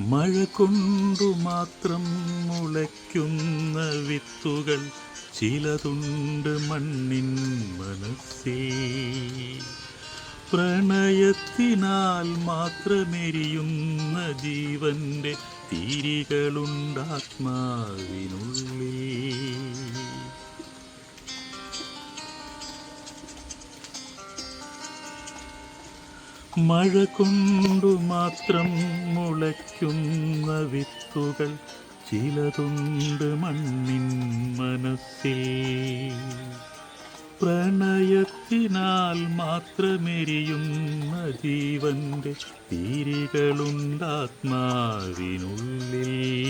മഴ കൊണ്ടു മാത്രം മുളയ്ക്കുന്ന വിത്തുകൾ ചിലതുണ്ട് മണ്ണിൻ മനസ്സേ. പ്രണയത്തിനാൽ മാത്രമെരിയുന്ന ജീവന്റെ തിരികളുണ്ടാത്മാവിനുള്ളിൽ. മഴ കൊണ്ടു മാത്രം മുളയ്ക്കുന്ന വിത്തുകൾ ചിലതുണ്ട് മണ്ണിൻ മനസ്സിൽ. പ്രണയത്തിനാൽ മാത്രമെരിയുന്ന ജീവന്റെ തിരികളുണ്ടാത്മാവിനുള്ളിൽ